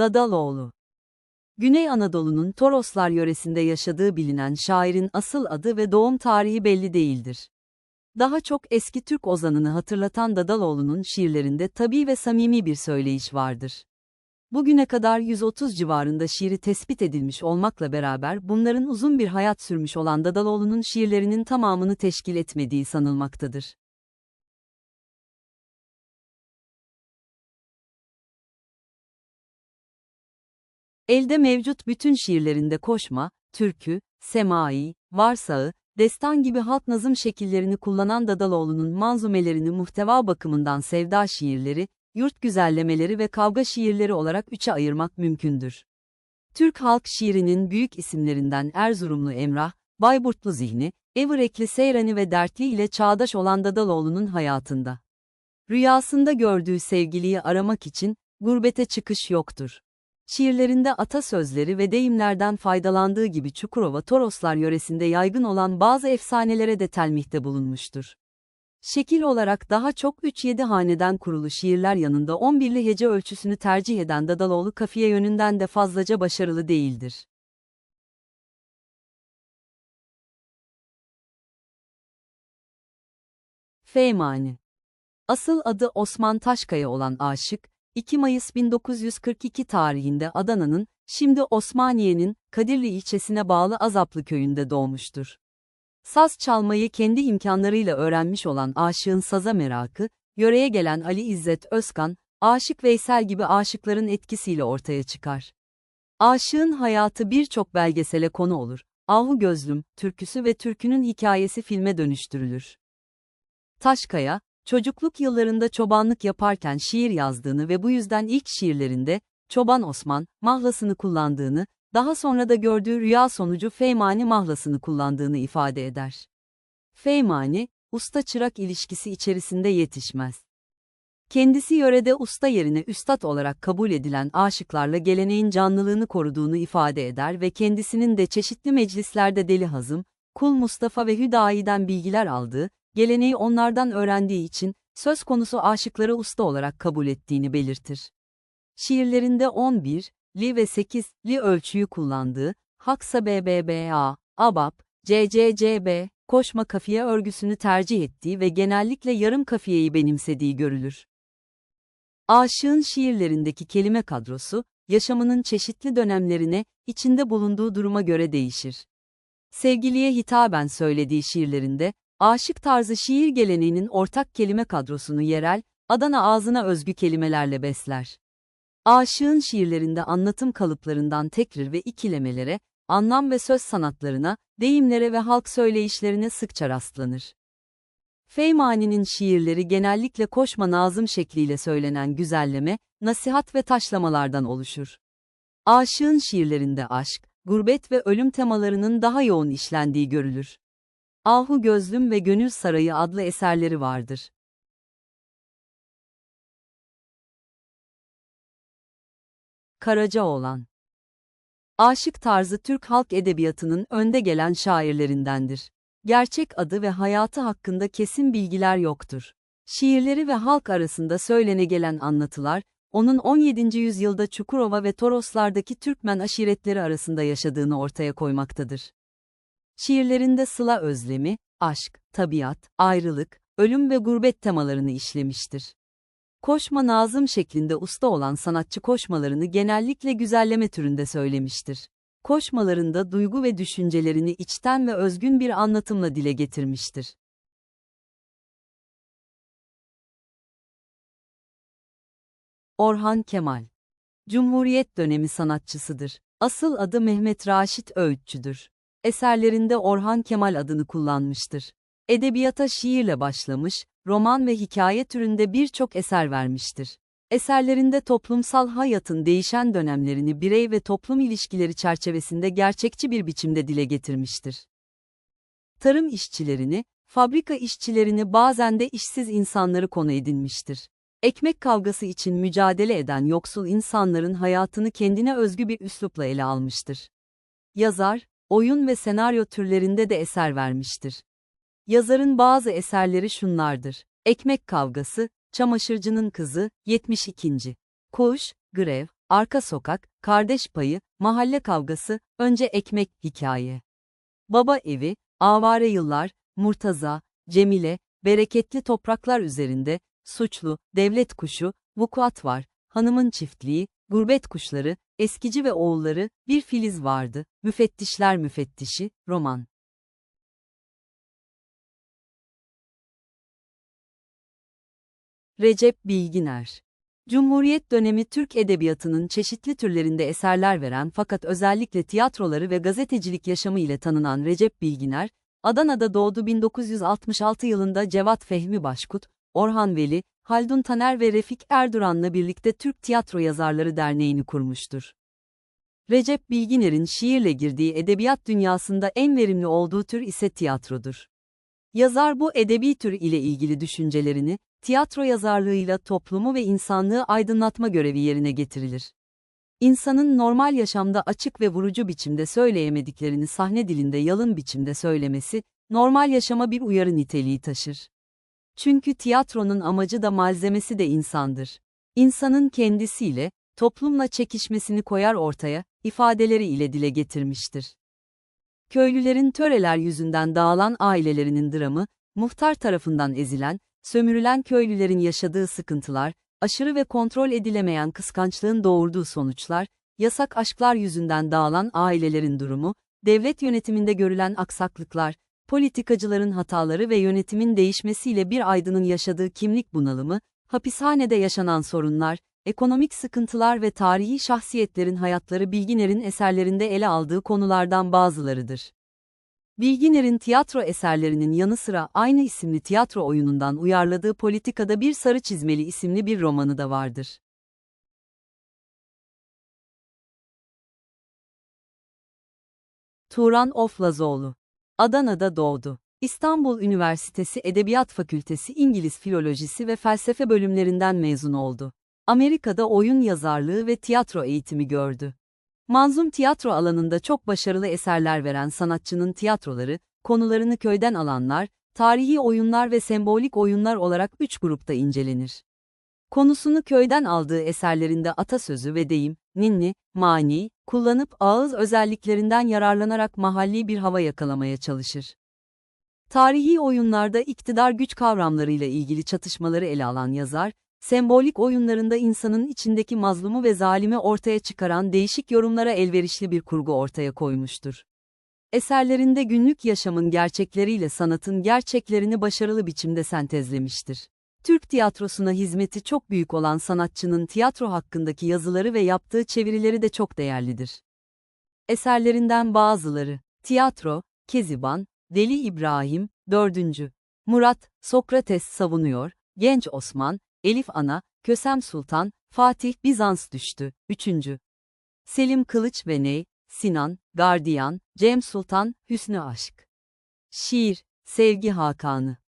Dadaloğlu Güney Anadolu'nun Toroslar yöresinde yaşadığı bilinen şairin asıl adı ve doğum tarihi belli değildir. Daha çok eski Türk ozanını hatırlatan Dadaloğlu'nun şiirlerinde tabii ve samimi bir söyleyiş vardır. Bugüne kadar 130 civarında şiiri tespit edilmiş olmakla beraber bunların uzun bir hayat sürmüş olan Dadaloğlu'nun şiirlerinin tamamını teşkil etmediği sanılmaktadır. Elde mevcut bütün şiirlerinde koşma, türkü, semai, varsağı, destan gibi halk nazım şekillerini kullanan Dadaloğlu'nun manzumelerini muhteva bakımından sevda şiirleri, yurt güzellemeleri ve kavga şiirleri olarak üçe ayırmak mümkündür. Türk halk şiirinin büyük isimlerinden Erzurumlu Emrah, Bayburtlu Zihni, Evrekli Seyrani ve Dertli ile çağdaş olan Dadaloğlu'nun hayatında. Rüyasında gördüğü sevgiliyi aramak için, gurbete çıkış yoktur. Şiirlerinde atasözleri ve deyimlerden faydalandığı gibi Çukurova Toroslar yöresinde yaygın olan bazı efsanelere de telmihte bulunmuştur. Şekil olarak daha çok 3-7 haneden kurulu şiirler yanında 11'li hece ölçüsünü tercih eden Dadaloğlu kafiye yönünden de fazlaca başarılı değildir. Feymani Asıl adı Osman Taşkaya olan aşık, 2 Mayıs 1942 tarihinde Adana'nın, şimdi Osmaniye'nin, Kadirli ilçesine bağlı Azaplı köyünde doğmuştur. Saz çalmayı kendi imkanlarıyla öğrenmiş olan aşığın saza merakı, yöreye gelen Ali İzzet Özkan, Aşık Veysel gibi aşıkların etkisiyle ortaya çıkar. Aşığın hayatı birçok belgesele konu olur. Ahu Gözlüm, türküsü ve türkünün hikayesi filme dönüştürülür. Taşkaya, çocukluk yıllarında çobanlık yaparken şiir yazdığını ve bu yüzden ilk şiirlerinde, Çoban Osman, mahlasını kullandığını, daha sonra da gördüğü rüya sonucu Feymani mahlasını kullandığını ifade eder. Feymani, usta-çırak ilişkisi içerisinde yetişmez. Kendisi yörede usta yerine üstad olarak kabul edilen aşıklarla geleneğin canlılığını koruduğunu ifade eder ve kendisinin de çeşitli meclislerde Deli Hazım, Kul Mustafa ve Hüdayi'den bilgiler aldığı, geleneği onlardan öğrendiği için, söz konusu aşıkları usta olarak kabul ettiğini belirtir. Şiirlerinde 11, li ve 8, li ölçüyü kullandığı, Haksa BBBA, ABAP, CCCB, koşma kafiye örgüsünü tercih ettiği ve genellikle yarım kafiyeyi benimsediği görülür. Aşığın şiirlerindeki kelime kadrosu, yaşamının çeşitli dönemlerine, içinde bulunduğu duruma göre değişir. Sevgiliye hitaben söylediği şiirlerinde, aşık tarzı şiir geleneğinin ortak kelime kadrosunu yerel, Adana ağzına özgü kelimelerle besler. Aşığın şiirlerinde anlatım kalıplarından tekrir ve ikilemelere, anlam ve söz sanatlarına, deyimlere ve halk söyleyişlerine sıkça rastlanır. Feymani'nin şiirleri genellikle koşma nazım şekliyle söylenen güzelleme, nasihat ve taşlamalardan oluşur. Aşığın şiirlerinde aşk, gurbet ve ölüm temalarının daha yoğun işlendiği görülür. Ahu Gözlüm ve Gönül Sarayı adlı eserleri vardır. Karacaoğlan Aşık tarzı Türk halk edebiyatının önde gelen şairlerindendir. Gerçek adı ve hayatı hakkında kesin bilgiler yoktur. Şiirleri ve halk arasında söylene gelen anlatılar, onun 17. yüzyılda Çukurova ve Toroslardaki Türkmen aşiretleri arasında yaşadığını ortaya koymaktadır. Şiirlerinde sıla özlemi, aşk, tabiat, ayrılık, ölüm ve gurbet temalarını işlemiştir. Koşma nazım şeklinde usta olan sanatçı koşmalarını genellikle güzelleme türünde söylemiştir. Koşmalarında duygu ve düşüncelerini içten ve özgün bir anlatımla dile getirmiştir. Orhan Kemal Cumhuriyet dönemi sanatçısıdır. Asıl adı Mehmet Raşit Öğütçüdür. Eserlerinde Orhan Kemal adını kullanmıştır. Edebiyata şiirle başlamış, roman ve hikaye türünde birçok eser vermiştir. Eserlerinde toplumsal hayatın değişen dönemlerini birey ve toplum ilişkileri çerçevesinde gerçekçi bir biçimde dile getirmiştir. Tarım işçilerini, fabrika işçilerini bazen de işsiz insanları konu edinmiştir. Ekmek kavgası için mücadele eden yoksul insanların hayatını kendine özgü bir üslupla ele almıştır. Yazar, oyun ve senaryo türlerinde de eser vermiştir. Yazarın bazı eserleri şunlardır. Ekmek Kavgası, Çamaşırcının Kızı, 72. Kuş, Grev, arka sokak, kardeş payı, mahalle kavgası, önce ekmek, hikaye. Baba evi, avare yıllar, Murtaza, Cemile, bereketli topraklar üzerinde, suçlu, devlet kuşu, vukuat var, hanımın çiftliği, gurbet kuşları, eskici ve oğulları, bir filiz vardı, müfettişler müfettişi, roman. Recep Bilginer. Cumhuriyet dönemi Türk edebiyatının çeşitli türlerinde eserler veren fakat özellikle tiyatroları ve gazetecilik yaşamı ile tanınan Recep Bilginer, Adana'da doğdu. 1966 yılında Cevat Fehmi Başkut, Orhan Veli, Haldun Taner ve Refik Erduran'la birlikte Türk Tiyatro Yazarları Derneği'ni kurmuştur. Recep Bilginer'in şiirle girdiği edebiyat dünyasında en verimli olduğu tür ise tiyatrodur. Yazar bu edebi tür ile ilgili düşüncelerini, tiyatro yazarlığıyla toplumu ve insanlığı aydınlatma görevi yerine getirilir. İnsanın normal yaşamda açık ve vurucu biçimde söyleyemediklerini sahne dilinde yalın biçimde söylemesi, normal yaşama bir uyarı niteliği taşır. Çünkü tiyatronun amacı da malzemesi de insandır. İnsanın kendisiyle, toplumla çekişmesini koyar ortaya, ifadeleri ile dile getirmiştir. Köylülerin töreler yüzünden dağılan ailelerinin dramı, muhtar tarafından ezilen, sömürülen köylülerin yaşadığı sıkıntılar, aşırı ve kontrol edilemeyen kıskançlığın doğurduğu sonuçlar, yasak aşklar yüzünden dağılan ailelerin durumu, devlet yönetiminde görülen aksaklıklar, politikacıların hataları ve yönetimin değişmesiyle bir aydının yaşadığı kimlik bunalımı, hapishanede yaşanan sorunlar, ekonomik sıkıntılar ve tarihi şahsiyetlerin hayatları Bilginer'in eserlerinde ele aldığı konulardan bazılarıdır. Bilginer'in tiyatro eserlerinin yanı sıra aynı isimli tiyatro oyunundan uyarladığı Politikada Bir Sarı Çizmeli isimli bir romanı da vardır. Turan Oflazoğlu Adana'da doğdu. İstanbul Üniversitesi Edebiyat Fakültesi İngiliz Filolojisi ve Felsefe bölümlerinden mezun oldu. Amerika'da oyun yazarlığı ve tiyatro eğitimi gördü. Manzum tiyatro alanında çok başarılı eserler veren sanatçının tiyatroları, konularını köyden alanlar, tarihi oyunlar ve sembolik oyunlar olarak üç grupta incelenir. Konusunu köyden aldığı eserlerinde atasözü ve deyim, ninni, mani, kullanıp ağız özelliklerinden yararlanarak mahalli bir hava yakalamaya çalışır. Tarihi oyunlarda iktidar güç kavramlarıyla ilgili çatışmaları ele alan yazar, sembolik oyunlarında insanın içindeki mazlumu ve zalimi ortaya çıkaran değişik yorumlara elverişli bir kurgu ortaya koymuştur. Eserlerinde günlük yaşamın gerçekleriyle sanatın gerçeklerini başarılı biçimde sentezlemiştir. Türk tiyatrosuna hizmeti çok büyük olan sanatçının tiyatro hakkındaki yazıları ve yaptığı çevirileri de çok değerlidir. Eserlerinden bazıları, Tiyatro, Keziban, Deli İbrahim, 4. Murat, Sokrates savunuyor, Genç Osman, Elif Ana, Kösem Sultan, Fatih Bizans düştü, 3. Selim Kılıç ve Ney, Sinan, Gardiyan, Cem Sultan, Hüsnü Aşk. Şiir, Sevgi Hakanı